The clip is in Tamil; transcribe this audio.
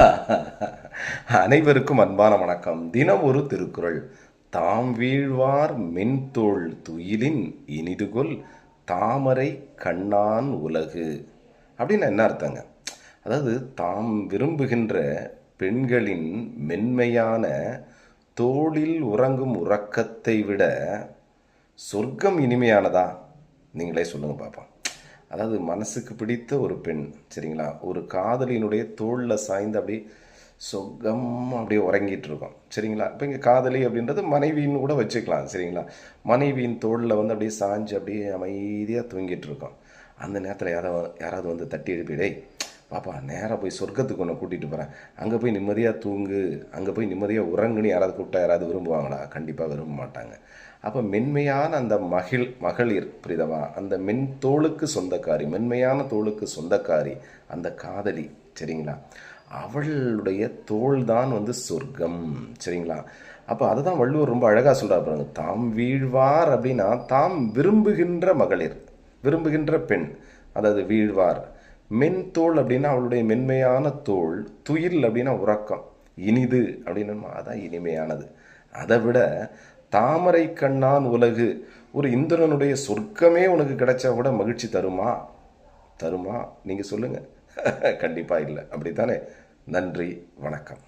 அனைவருக்கும் அன்பான வணக்கம். தினம் ஒரு திருக்குறள். தாம் வீழ்வார் மென்தோள் துயிலின் இனிதுகொல் தாமரை கண்ணான் உலகு. அப்படின்னு என்ன அர்த்தங்க? அதாவது தாம் விரும்புகின்ற பெண்களின் மென்மையான தோளில் உறங்கும் உறக்கத்தை விட சொர்க்கம் இனிமையானதா? நீங்களே சொல்லுங்க பார்ப்போம் அதாவது மனசுக்கு பிடித்த ஒரு பெண் சரிங்களா? ஒரு காதலியினுடைய தோளில் சாய்ந்து அப்படியே சொகம் அப்படியே உறங்கிட்டு இருக்கோம் சரிங்களா? இப்போ இங்கே காதலி அப்படின்றது மனைவின்னு கூட வச்சுக்கலாம் சரிங்களா? மனைவியின் தோளில் வந்து அப்படியே சாஞ்சு அப்படியே அமைதியாக தூங்கிட்டு இருக்கோம். அந்த நேரத்தில் யாராவது யாராவது வந்து தட்டி எழுப்பிடே பாப்பா நேராக போய் சொர்க்கத்துக்கு ஒன்று கூட்டிகிட்டு போகிறேன் அங்கே போய் நிம்மதியாக தூங்கு. அங்கே போய் நிம்மதியாக உறங்குன்னு யாராவது கூப்பிட்டா யாராவது விரும்புவாங்களா? கண்டிப்பாக விரும்ப மாட்டாங்க. அப்போ மென்மையான அந்த மகிழ் மகளிர் புரிதவா அந்த மென் தோளுக்கு சொந்தக்காரி மென்மையான தோளுக்கு சொந்தக்காரி அந்த காதலி சரிங்களா? அவளுடைய தோல் தான் வந்து சொர்க்கம் சரிங்களா? அப்போ அதை தான் வள்ளுவர் ரொம்ப அழகாக சொல்கிறார் பாருங்க தாம் வீழ்வார் அப்படின்னா தாம் விரும்புகின்ற மகளிர் விரும்புகின்ற பெண் அதாவது வீழ்வார். மென் தோல் அப்படின்னா அவளுடைய மென்மையான தோல் துயில் அப்படின்னா உறக்கம் இனிது அப்படின்னு அதான் இனிமையானது. அதை விட தாமரை கண்ணான் உலகு ஒரு இந்திரனுடைய சொர்க்கமே உனக்கு கிடைச்சா கூட மகிழ்ச்சி தருமா? தருமா? நீங்கள் சொல்லுங்கள் கண்டிப்பாக இல்லை. அப்படித்தானே? நன்றி வணக்கம்.